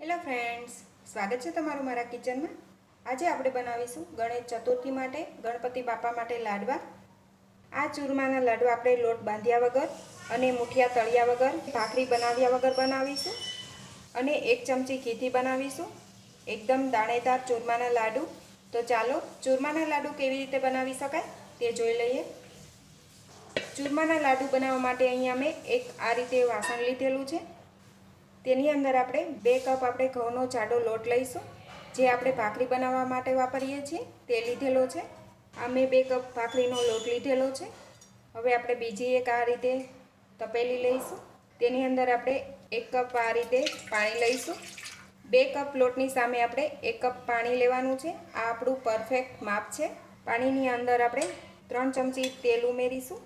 Hello friends સ્વાગત છે તમારું મારા કિચનમાં આજે આપણે બનાવીશું ગણેશ ચતુર્થી માટે, ગણપતિ બાપા માટે લાડવા. આ ચૂરમાના લાડવા આપણે લોટ બાંધ્યા વગર અને મુઠિયા તળ્યા વગર, ભાખરી બનાવ્યા વગર બનાવીશું. અને એક ચમચી ઘીથી બનાવીશું. એકદમ દાણેદાર ચૂરમાના લાડુ. તો ચાલો, ચૂરમાના લાડુ કેવી રીતે બનાવી શકાય તે જોઈ લઈએ. ચૂરમાના લાડુ બનાવવા માટે અહીંયા મેં એક આ રીતે વાસણ લીધેલું છે. તેની અંદર આપણે બે કપ આપણે ઘઉંનો જાડો લોટ લઈશું, જે આપણે ભાખરી બનાવવા માટે વાપરીએ છીએ. તે લીધેલો છે. આ મેં બે કપ ભાખરીનો લોટ લીધેલો છે. હવે આપણે બીજી એક આ રીતે તપેલી લઈશું. તેની અંદર આપણે એક કપ આ રીતે પાણી લઈશું. બે કપ લોટની સામે આપણે એક કપ પાણી લેવાનું છે. આ આપણું પરફેક્ટ માપ છે. પાણીની અંદર આપણે ત્રણ ચમચી તેલ ઉમેરીશું.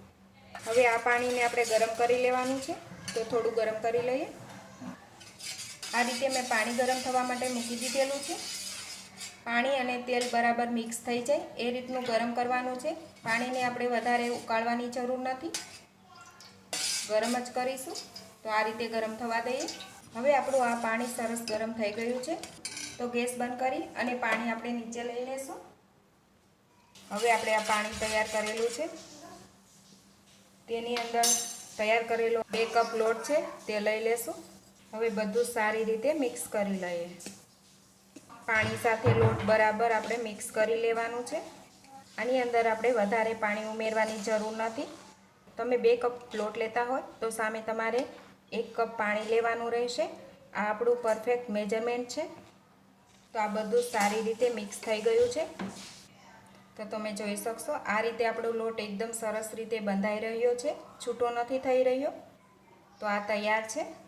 હવે આ પાણીને આપણે ગરમ કરી લેવાનું છે. તો થોડું ગરમ કરી લઈએ. આ રીતે મેં પાણી ગરમ થવા માટે મૂકી દીધેલું છે. પાણી અને તેલ બરાબર મિક્સ થઈ જાય. એ રીતનું ગરમ કરવાનું છે. પાણીને આપણે વધારે ઉકાળવાની જરૂર નથી. ગરમ જ કરીશું. તો આ રીતે ગરમ થવા દઈએ. હવે આપણું આ પાણી સરસ ગરમ થઈ ગયું છે. તો ગેસ બંધ કરી અને પાણી આપણે નીચે લઈ લેશું. હવે આપણે આ પાણી તૈયાર કરેલું છે. તેની અંદર તૈયાર કરેલો બે કપ લોટ છે. તે લઈ લેશું. હવે બધું સારી રીતે મિક્સ કરી લઈએ. પાણી સાથે લોટ બરાબર આપણે મિક્સ કરી લેવાનું છે. આની અંદર આપણે વધારે પાણી ઉમેરવાની જરૂર નથી. તમે બે કપ લોટ લેતા હોય તો સામે તમારે એક કપ પાણી લેવાનું રહેશે. આ આપણું પરફેક્ટ મેજરમેન્ટ છે. તો આ બધું સારી રીતે મિક્સ થઈ ગયું છે. તો તમે જોઈ શકશો, આ રીતે આપણો લોટ એકદમ સરસ રીતે બંધાઈ રહ્યો છે. છૂટો નથી થઈ રહ્યો. તો આ તૈયાર છે.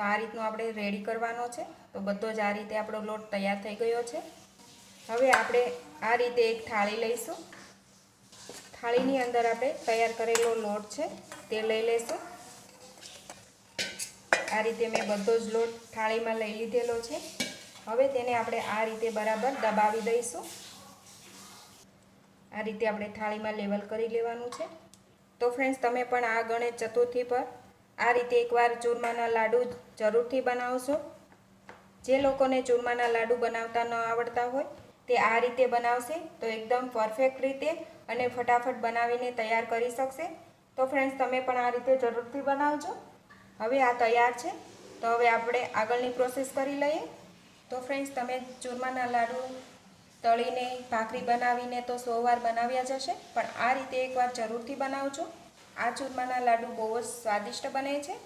તો આ રીતનો આપણે રેડી કરવાનો છે. તો બધો જ આ રીતે આપણો લોટ તૈયાર થઈ ગયો છે. હવે આપણે આ રીતે એક થાળી લઈશું. થાળીની અંદર આપણે તૈયાર કરેલો લોટ છે તે લઈ લઈશું. આ રીતે મેં બધો જ લોટ થાળીમાં લઈ લીધેલો છે. હવે તેને આપણે આ રીતે બરાબર દબાવી દઈશું. આ રીતે આપણે થાળીમાં લેવલ કરી લેવાનું છે. તો ફ્રેન્ડ્સ તમે પણ આ ગણેશ ચતુર્થી પર આ રીતે એકવાર ચૂરમાના લાડુ જરૂરથી બનાવશો. જે લોકોને ચૂરમાના લાડુ બનાવતા ન આવડતા હોય, તે આ રીતે બનાવશે તો એકદમ પરફેક્ટ રીતે અને ફટાફટ બનાવીને તૈયાર કરી શકશે. તો ફ્રેન્ડ્સ તમે પણ આ રીતે જરૂરથી બનાવજો. હવે આ તૈયાર છે. તો હવે આપણે આગળની પ્રોસેસ કરી લઈએ. તો ફ્રેન્ડ્સ તમે ચૂરમાના લાડુ તળીને, ભાખરી બનાવીને તો સો વાર બનાવ્યા જશે, પણ આ રીતે એકવાર જરૂરથી બનાવજો. આ ચૂરમાના લાડુ બહુ જ સ્વાદિષ્ટ બને છે.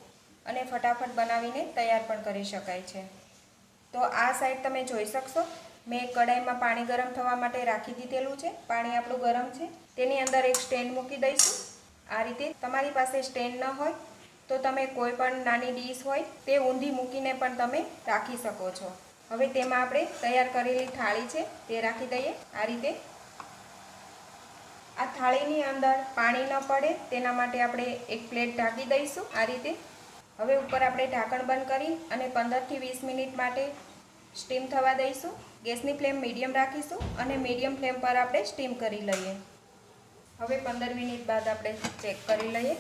અને ફટાફટ બનાવીને તૈયાર પણ કરી શકાય છે. તો આ સાઈડ તમે જોઈ શકશો. મેં કડાઈમાં પાણી ગરમ થવા માટે રાખી દીધેલું છે. પાણી આપણું ગરમ છે. તેની અંદર એક સ્ટેન્ડ મૂકી દઈશું. આ રીતે તમારી પાસે સ્ટેન્ડ ન હોય તો તમે કોઈ પણ નાની ડીશ હોય તે ઊંધી મૂકીને પણ તમે રાખી શકો છો. હવે તેમાં આપણે તૈયાર કરેલી થાળી છે તે રાખી દઈએ. આ રીતે આ થાળીની અંદર પાણી ન પડે તેના માટે આપણે એક પ્લેટ ઢાંકી દઈશું. આ રીતે હવે ઉપર આપણે ઢાંકણ બંધ કરી અને પંદરથી વીસ મિનિટ માટે સ્ટીમ થવા દઈશું. ગેસની ફ્લેમ મીડિયમ રાખીશું અને મીડિયમ ફ્લેમ પર આપણે સ્ટીમ કરી લઈએ. હવે પંદર મિનિટ બાદ આપણે ચેક કરી લઈએ.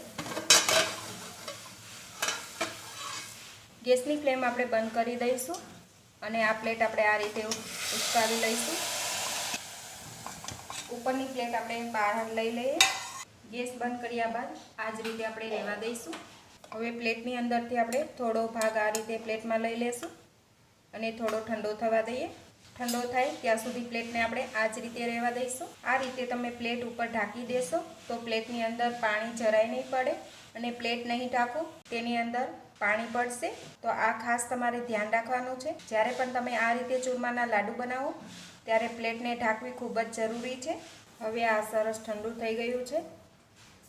ગેસની ફ્લેમ આપણે બંધ કરી દઈશું અને આ પ્લેટ આપણે આ રીતે ઉચકાવી લઈશું. ઉપરની પ્લેટ આપણે બહાર લઈ લઈએ. ગેસ બંધ કર્યા બાદ આ જ રીતે આપણે રહેવા દઈશું. હવે પ્લેટની અંદરથી આપણે થોડો ભાગ આ રીતે પ્લેટમાં લઈ લેશું અને થોડો ઠંડો થવા દઈએ. ઠંડો થાય ત્યાં સુધી પ્લેટને આપણે આ જ રીતે રહેવા દઈશું. આ રીતે તમે પ્લેટ ઉપર ઢાંકી દેશો તો પ્લેટની અંદર પાણી જરાય નહીં પડે અને પ્લેટ નહીં ઢાંકો તેની અંદર પાણી પડશે. તો આ ખાસ તમારે ધ્યાન રાખવાનું છે. જ્યારે પણ તમે આ રીતે ચૂરમાના લાડુ બનાવો ત્યારે પ્લેટને ઢાંકવી ખૂબ જ જરૂરી છે. હવે આ સરસ ઠંડુ થઈ ગયું છે.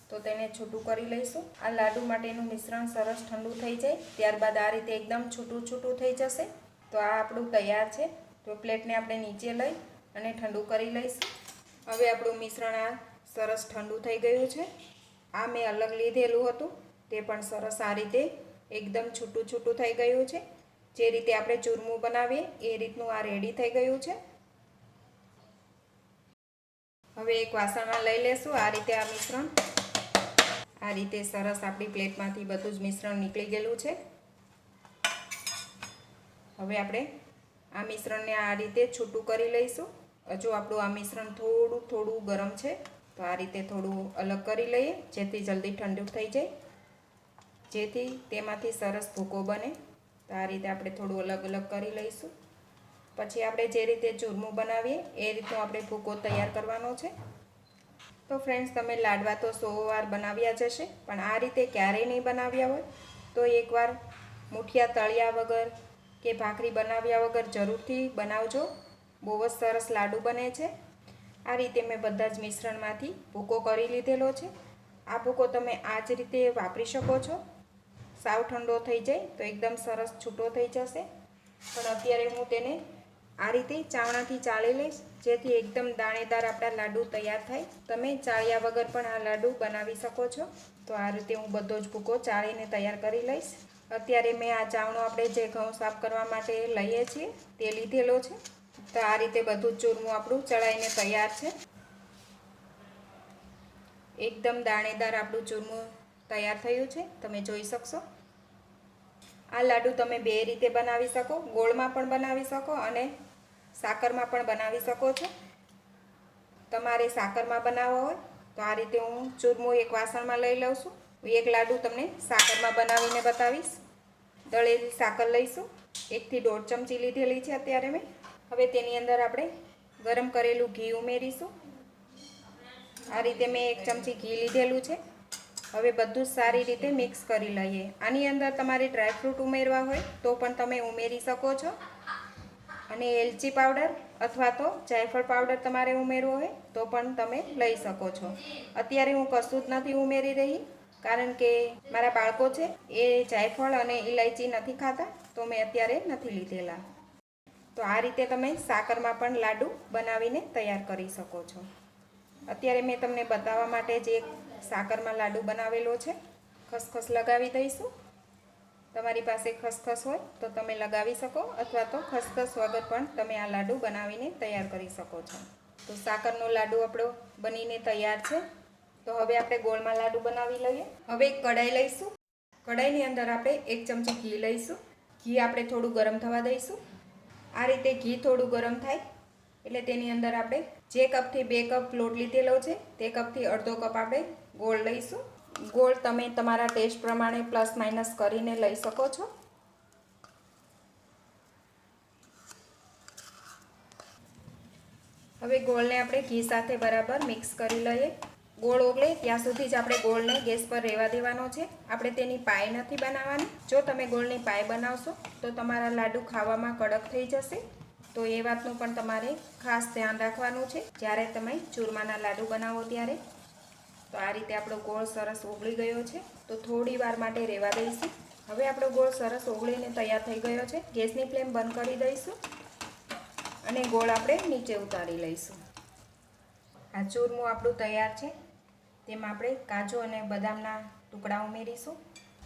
તો તેને છૂટું કરી લઈશું. આ લાડુ માટેનું મિશ્રણ સરસ ઠંડુ થઈ જાય. ત્યારબાદ આ રીતે એકદમ છૂટું છૂટું થઈ જશે. તો આ આપણું તૈયાર છે. તો પ્લેટને આપણે નીચે લઈ અને ઠંડુ કરી લઈશું. હવે આપણું મિશ્રણ આ સરસ ઠંડુ થઈ ગયું છે. આ મેં અલગ લીધેલું હતું. તે પણ સરસ આ રીતે એકદમ છૂટું છૂટું થઈ ગયું છે. જે રીતે આપણે ચૂરમું બનાવીએ, એ રીતનું આ રેડી થઈ ગયું છે. હવે એક વાસણમાં લઈ લેશું. આ રીતે આ મિશ્રણ આ રીતે સરસ આપણી પ્લેટમાંથી બધું જ મિશ્રણ નીકળી ગયેલું છે. હવે આપણે આ મિશ્રણને આ રીતે છૂટું કરી લઈશું. હજુ આપણું આ મિશ્રણ થોડું થોડું ગરમ છે, તો આ રીતે થોડું અલગ કરી લઈએ, જેથી જલ્દી ઠંડુ થઈ જાય. જેથી તેમાંથી સરસ ભૂકો બને, તો આ રીતે આપણે થોડું અલગ અલગ કરી લઈશું. પછી આપણે જે રીતે ચૂરમું બનાવીએ, એ રીતનો આપણે ભૂકો તૈયાર કરવાનો છે. તો ફ્રેન્ડ્સ તમે લાડવા તો સો વાર બનાવ્યા જ હશે, પણ આ રીતે ક્યારેય નહીં બનાવ્યા હોય. તો એકવાર મુઠિયા તળ્યા વગર કે ભાખરી બનાવ્યા વગર જરૂરથી બનાવજો. બહુ જ સરસ લાડુ બને છે. આ રીતે મેં બધા જ મિશ્રણમાંથી ભૂકો કરી લીધેલો છે. આ ભૂકો તમે આ જ રીતે વાપરી શકો છો. સાવ ઠંડો થઈ જાય તો એકદમ સરસ છૂટો થઈ જશે. પણ અત્યારે હું તેને આ રીતે ચાવણાથી ચાળી લઈશ, જેથી એકદમ દાણેદાર આપણા લાડુ તૈયાર થાય. તમે ચાળ્યા વગર પણ આ લાડુ બનાવી શકો છો. તો આ રીતે હું બધો જ ભૂકો ચાળીને તૈયાર કરી લઈશ. અત્યારે મેં આ ચાવણો આપણે જે ઘઉં સાફ કરવા માટે લઈએ છીએ, તે લીધેલો છે. તો આ રીતે બધું ચૂરમું આપણું ચડાઈને તૈયાર છે. એકદમ દાણેદાર આપણું ચૂરમું તૈયાર થયું છે. તમે જોઈ શકશો. આ લાડુ તમે બે રીતે બનાવી શકો. ગોળમાં પણ બનાવી શકો અને સાકરમાં પણ બનાવી શકો છો. તમારે સાકરમાં બનાવવા હોય તો આ રીતે હું ચૂરમું એક વાસણમાં લઈ લઉં છું. એક લાડુ તમને સાકરમાં બનાવીને બતાવીશ. દળેલી સાકર લઈશું. એકથી દોઢ ચમચી લીધેલી છે અત્યારે મેં. હવે તેની અંદર આપણે ગરમ કરેલું ઘી ઉમેરીશું. આ રીતે મેં એક ચમચી ઘી લીધેલું છે. હવે બધું સારી રીતે મિક્સ કરી લઈએ. આની અંદર તમારે ડ્રાયફ્રૂટ ઉમેરવા હોય તો પણ તમે ઉમેરી શકો છો. અને એલચી પાવડર અથવા તો જાયફળ પાવડર તમારે ઉમેરવો હોય તો પણ તમે લઈ શકો છો. અત્યારે હું કશું જ નથી ઉમેરી રહી, કારણ કે મારા બાળકો છે, એ જાયફળ અને ઇલાયચી નથી ખાતા, તો મેં અત્યારે નથી લીધેલા. તો આ રીતે તમે સાકરમાં પણ લાડુ બનાવીને તૈયાર કરી શકો છો. અત્યારે મેં તમને બતાવવા માટે જે સાકરમાં લાડુ બનાવેલો છે. ખસખસ લગાવી દઈશું. તમારી પાસે ખસખસ હોય તો તમે લગાવી શકો અથવા તો ખસખસ વગર પણ તમે આ લાડુ બનાવીને તૈયાર કરી શકો છો. તો સાકરનો લાડુ આપણો બનીને તૈયાર છે. તો હવે આપણે ગોળમાં લાડુ બનાવી લઈએ. હવે એક કઢાઈ લઈશું. કઢાઈની અંદર આપણે એક ચમચી ઘી લઈશું. ઘી આપણે થોડું ગરમ થવા દઈશું. આ રીતે ઘી થોડું ગરમ થાય. એટલે તેની અંદર આપણે જે કપથી બે કપ લોટ લીધેલો છે, તે કપથી અડધો કપ આપણે ગોળ લઈશું. ગોળ તમે તમારા ટેસ્ટ પ્રમાણે પ્લસ માઇનસ કરીને લઈ શકો છો. હવે ગોળને આપણે ઘી સાથે બરાબર મિક્સ કરી લઈએ. ગોળ ઓગળે ત્યાં સુધી જ આપણે ગોળને ગેસ પર રહેવા દેવાનો છે. આપણે તેની પાય નથી બનાવવાની. જો તમે ગોળની પાય બનાવશો, તો તમારા લાડુ ખાવામાં કડક થઈ જશે. તો એ વાતનું પણ તમારે ખાસ ધ્યાન રાખવાનું છે. જ્યારે તમે ચૂરમાના લાડુ બનાવો ત્યારે. તો આ રીતે આપણો ગોળ સરસ ઓગળી ગયો છે. તો થોડી વાર માટે રહેવા દઈશું. હવે આપણો ગોળ સરસ ઓગળીને તૈયાર થઈ ગયો છે. ગેસની ફ્લેમ બંધ કરી દઈશું. અને ગોળ આપણે નીચે ઉતારી લઈશું. આ ચૂરમું આપણું તૈયાર છે. તેમાં આપણે કાજુ અને બદામના ટુકડા ઉમેરીશું.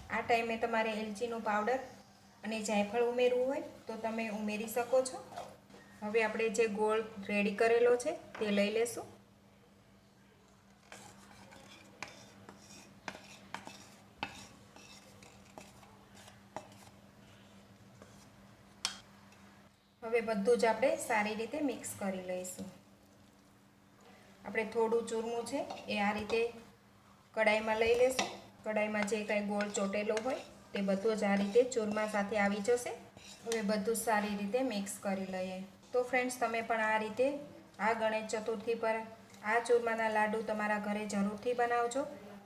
આ ટાઈમે તમારે એલચીનો પાવડર અને જાયફળ ઉમેરવું હોય તો તમે ઉમેરી શકો છો. હવે આપણે જે ગોળ રેડી કરેલો છે તે લઈ લેશું. હવે બધું જ આપણે સારી રીતે મિક્સ કરી લઈશું. આપણે થોડું ચૂરમું છે એ આ રીતે કડાઈમાં લઈ લેશું. કડાઈમાં જે કાંઈ ગોળ ચોટેલો હોય તે બધું જ આ રીતે ચૂરમા સાથે આવી જશે. હવે બધું સારી રીતે મિક્સ કરી લઈએ. તો ફ્રેન્ડ્સ તમે પણ આ રીતે આ ગણેશ ચતુર્થી પર આ ચૂરમાના લાડુ તમારા ઘરે જરૂરથી બનાવજો.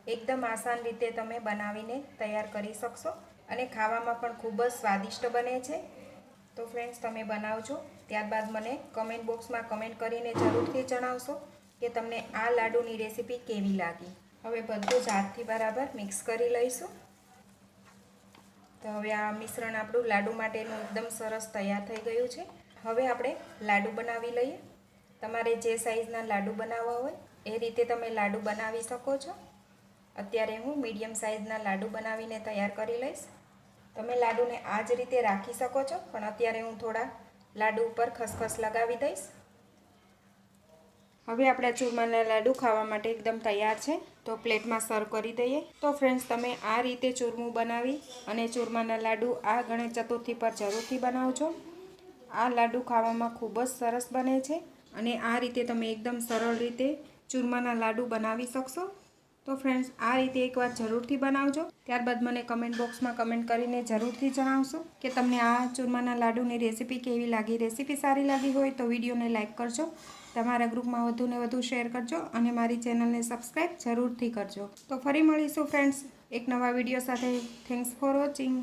એકદમ આસાન રીતે તમે બનાવીને તૈયાર કરી શકશો અને ખાવામાં પણ ખૂબ જ સ્વાદિષ્ટ બને છે. તો ફ્રેન્ડ્સ તમે બનાવજો. ત્યારબાદ મને કમેન્ટ બોક્સમાં કમેન્ટ કરીને જરૂરથી જણાવશો કે તમને આ લાડુની રેસીપી કેવી લાગી. હવે બધું જ હાથથી બરાબર મિક્સ કરી લઈશું. તો હવે આ મિશ્રણ આપણું લાડુ માટેનું એકદમ સરસ તૈયાર થઈ ગયું છે. હવે આપણે લાડુ બનાવી લઈએ. તમારે જે સાઈઝના લાડુ બનાવવા હોય, એ રીતે તમે લાડુ બનાવી શકો છો. અત્યારે હું મીડિયમ સાઈઝના લાડુ બનાવીને તૈયાર કરી લઈશ. તમે લાડુને આ જ રીતે રાખી શકો છો, પણ અત્યારે હું થોડા લાડુ ઉપર ખસખસ લગાવી દઈશ. હવે આપણા ચૂરમાના લાડુ ખાવા માટે એકદમ તૈયાર છે, તો પ્લેટમાં સર્વ કરી દઈએ. તો ફ્રેન્ડ્સ તમે આ રીતે ચૂરમું બનાવી અને ચૂરમાના લાડુ આ ગણેશ ચતુર્થી પર જરૂરથી બનાવજો. આ લાડુ ખાવામાં ખૂબ જ સરસ બને છે અને આ રીતે તમે એકદમ સરળ રીતે ચૂરમાના લાડુ બનાવી શકશો. તો ફ્રેન્ડ્સ આ રીતે એકવાર જરૂરથી બનાવજો. ત્યારબાદ મને કમેન્ટ બોક્સમાં કમેન્ટ કરીને જરૂરથી જણાવશો કે તમને આ ચૂરમાના લાડુની રેસીપી કેવી લાગી? રેસીપી સારી લાગી હોય તો વિડીયોને લાઇક કરજો. તમારા ગ્રુપમાં વધુને વધુ શેર કરજો અને મારી ચેનલને સબસ્ક્રાઈબ જરૂરથી કરજો. તો ફરી મળીશું ફ્રેન્ડ્સ એક નવા વીડિયો સાથે. Thanks for watching